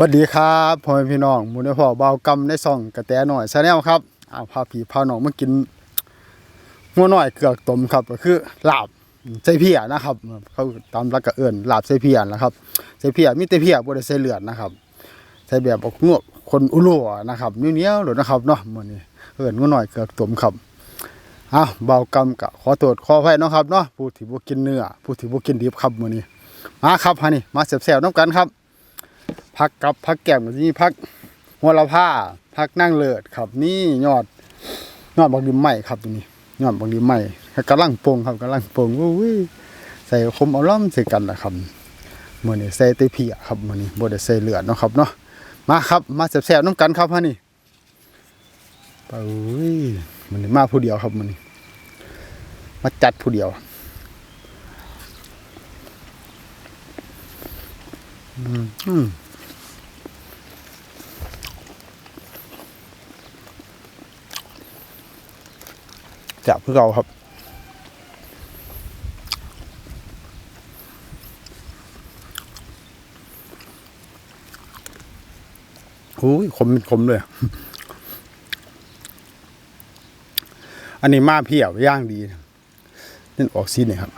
สวัสดีครับพ่อแม่พี่น้องมูเนื้อพ่อเบากำในซ่องกระแตหน่อยชาแนลครับเอาพาผีพาหน้องมากินงัวหน่อยเกือกต้มครับก็คือลาบใส่เพียนะครับ เขาตามรักกระเอิญลาบใส่เพียนะครับใส่เพียมีแต่เพียบ่ได้ใส่เลือดนะครับใส่แบบออกงวกคนอุลัวนะครับเหนียวๆหรือนะครับเนาะมื้อนี้เอิญงัวหน่อยเกือกต้มครับเอาเบากำกะขอโทษขออภัยเนาะครับเนาะผู้ที่บ่กินเนื้อผู้ที่บ่กินดิบครับมื้อนี้มาครับฮะนี่มาแซ่บๆน้ำกันครับ พักกับพักแก้มก็จะมีพักหัวละผ้าพักนั่งเลิศครับ นี่ยอดยอดบักดิมใหม่ครับตัวนี้ยอดบักดิมใหม่กำลังโปงครับกำลังโปงอุ้ยใส่คมเอาล่อมใส่กันนะครับมื่อนี้ใส่เตเพียครับมื่อนี้บดใส่เลือดเนาะครับเนาะมาครับมาแซ่บๆน้ำกันครับฮะนี่ไปอุ้ยมันนี้มาผู้เดียวครับมันนี้มาจัดผู้เดียวอืม จับเพื่อเราครับโอ้ยคมเป็นคมเลย อันนี้มาเพียบย่างดีนี่ออกซีเนี่ยครับ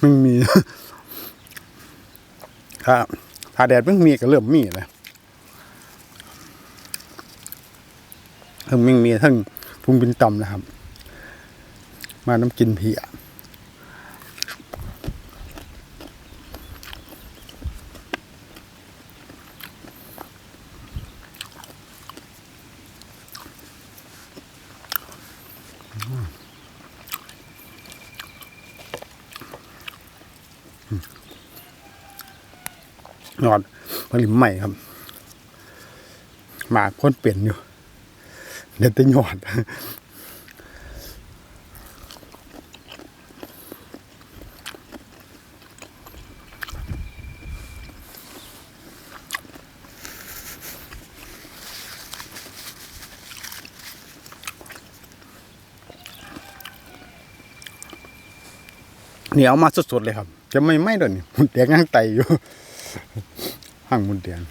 ไม่มี ถ้าถ้าแดดเพิ่งมีก็เริ่มมีเลยทั้งมิ่งมีทั้งพุงบินต่ำนะครับ มาน้ำกินเพีย นอนผลิตใหม่ครับ หมาพ้นเปลี่ยนอยู่เดี๋ยวจะหยอดเหนียวมาสดๆเลยครับ จะไม่ไหม้เลยนี่มุนแดงย่างไตอยู่ห่างมุนเตียง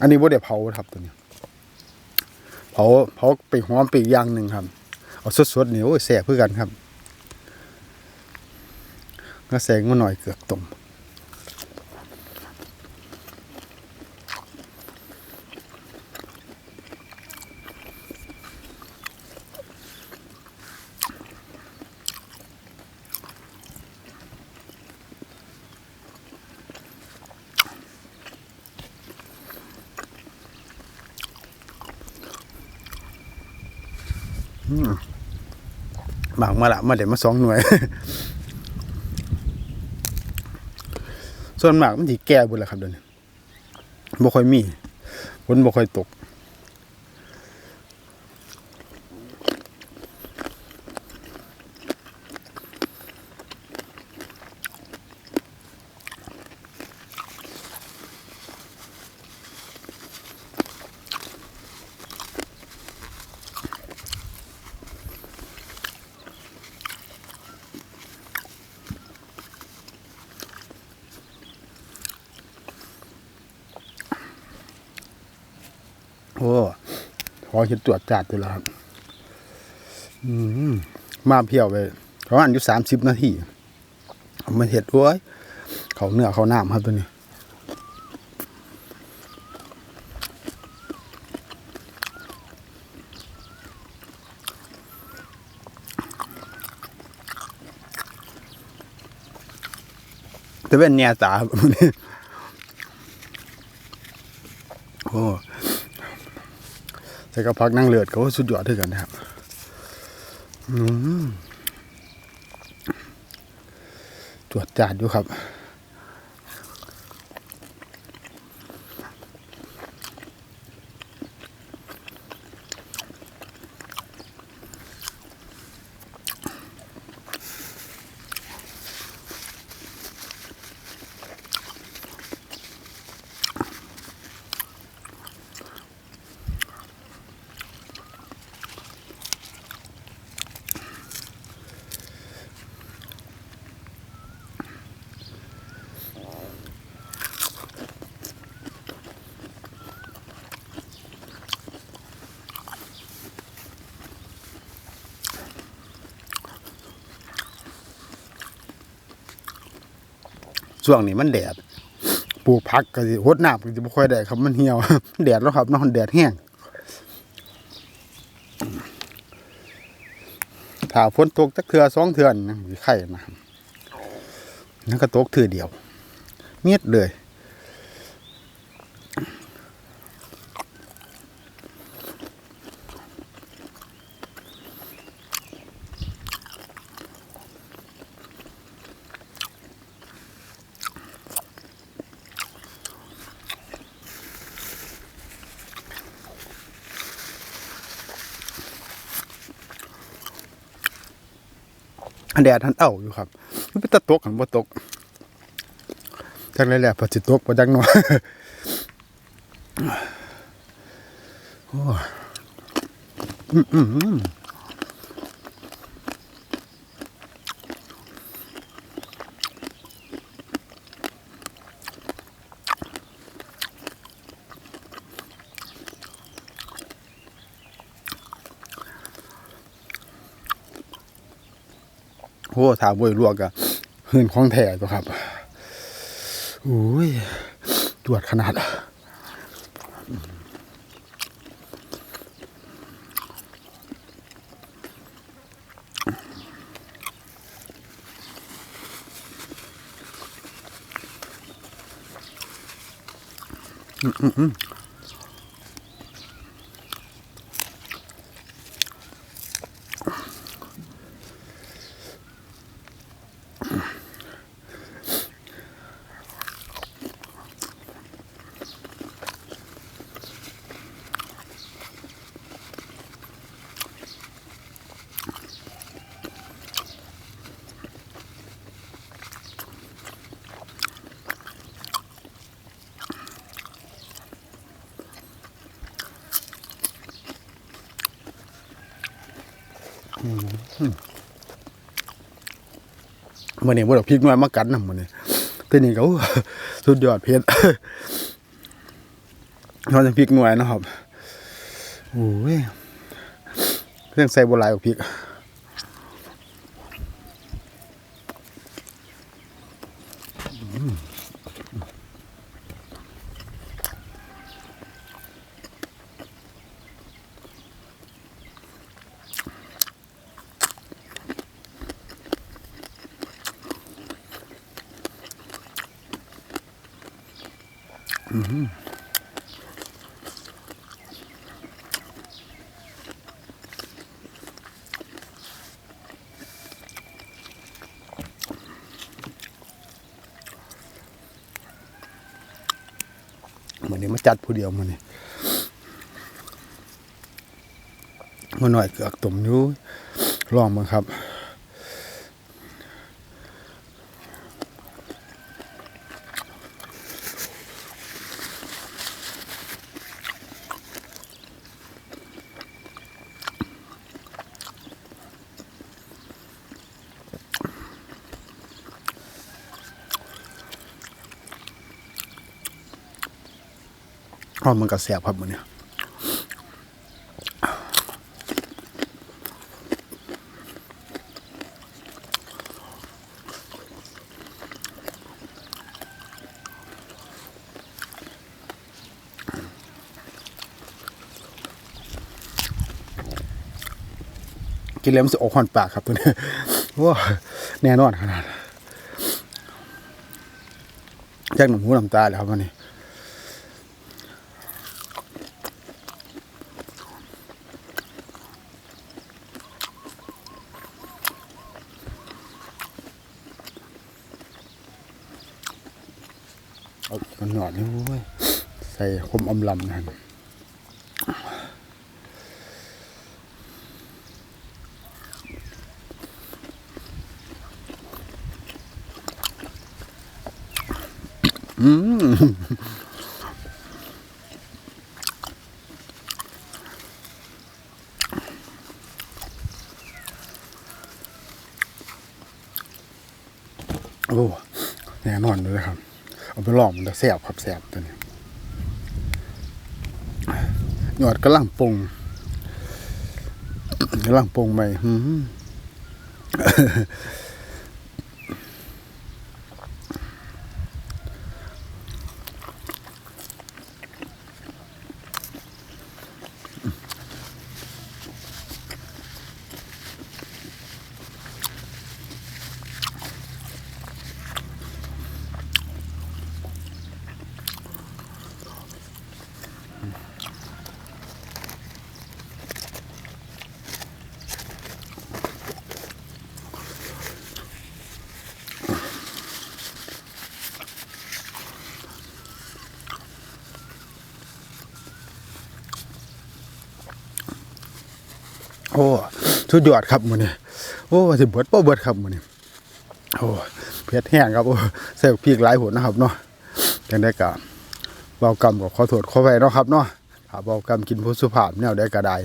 อันนี้บ่เดี๋ยวเผาครับตัวนี้เผาเผาไปหอมไปอีกย่างหนึ่งครับ เอาสดๆนี่โอ้ยแสบเพื่อกันครับก็แสงมาหน่อยเกือกตร งบางมาละมาเดี๋ยวมาสองหน่วย ส่วนมากมันสีแก่บุญละครับเดี๋ยวนี้บ่ค่อยมีฝนบ่ค่อยตก อ้พอเห็นตรวจจัดอยู่แล้วครับอืมมาเพียวไปประมาณอยู่สามสิบนาทีเอามาเห็ดด้วยเขาเนื้อเขาน้ำครับตัวนี้จะเป็นเนี่ยตาครับโอ้ แต่ก็พักนั่งเลือดเขาสุดยอดด้วยกันนะครับจวดจาดอยู่ครับ ช่วงนี้มันแดดปลูกผักก็สิหดน้ำก็สิบ่ค่อยได้ครับมันเหี่ยว แดดแล้วครับเนาะแดดแห้งถ้าฝนตกจักเทื่อสองเทื่อนี่สิไข่นะนั่นก็ตกเทื่อเดียวเมียดเลย แดดทันเอ้าอยู่ครับมันเป็นตะตกกันบ่ตกจักเลยแหละพอสิตกบ่จักหน่อยโอ้ยอืมอืมอืมโอ้ ถามบ่อยลวกอะหื่นของแท้ตัวครับโอ้ยตรวจขนาดมื่อ นี้บ่ดอกพริกน้อยมากัดนำมื้อนี้แต่นี่ก็สุดยอดเผ็ดนอกจากพริกหน่วยนะครับโอ้ยเรื่องใส่บ่หลายกว่าพริก มื้อนี้มาจัดผู้เดียวมื้อนี้มาหน่อยเกือกตุ่มอยู่ลองมั้งครับ อ๋อมันก็แสบครับมันเนี่ยกินแล้วมันจะออกควันปากครับตัวนี้ว้าแน่นอนขนาดแจ้งหนุ่มหูน้ำตาเลยครับวันนี้ เอามันหนอดนี่เว้ยใส่คมอมลำนั่นอืมโอ้แน่นอนเลยครับ เอาไปลองมันจะแสบครับแสบตัวนี้หยอดกระลังปงกระลังปงไปหืม อ้สุดยอดครับมื้อนี้โอ้สิเบิดบ่เบิดครับมื้อนี้โอ้เผ็ดแห้งครับโอ้ใส่พริกหลายผลนะครับเนาะจังได้ก็เบากรรมก็ขอโทษขอไปเนาะครับเนาะถ้าเบากรรมกินผู้สุภาพแนวใดก็ได้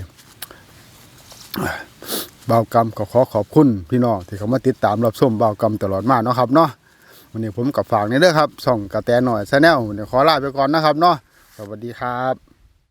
เบากรรมก็ขอขอบคุณพี่น้องที่เขามาติดตามรับชมเบากรรมตลอดมาเนาะครับเนาะวันนี้ผมกับฝากนี่เด้อครับส่องกระแตหน่อยแชนแนลวันนี้ขอลาไปก่อนนะครับเนาะสวัสดีครับ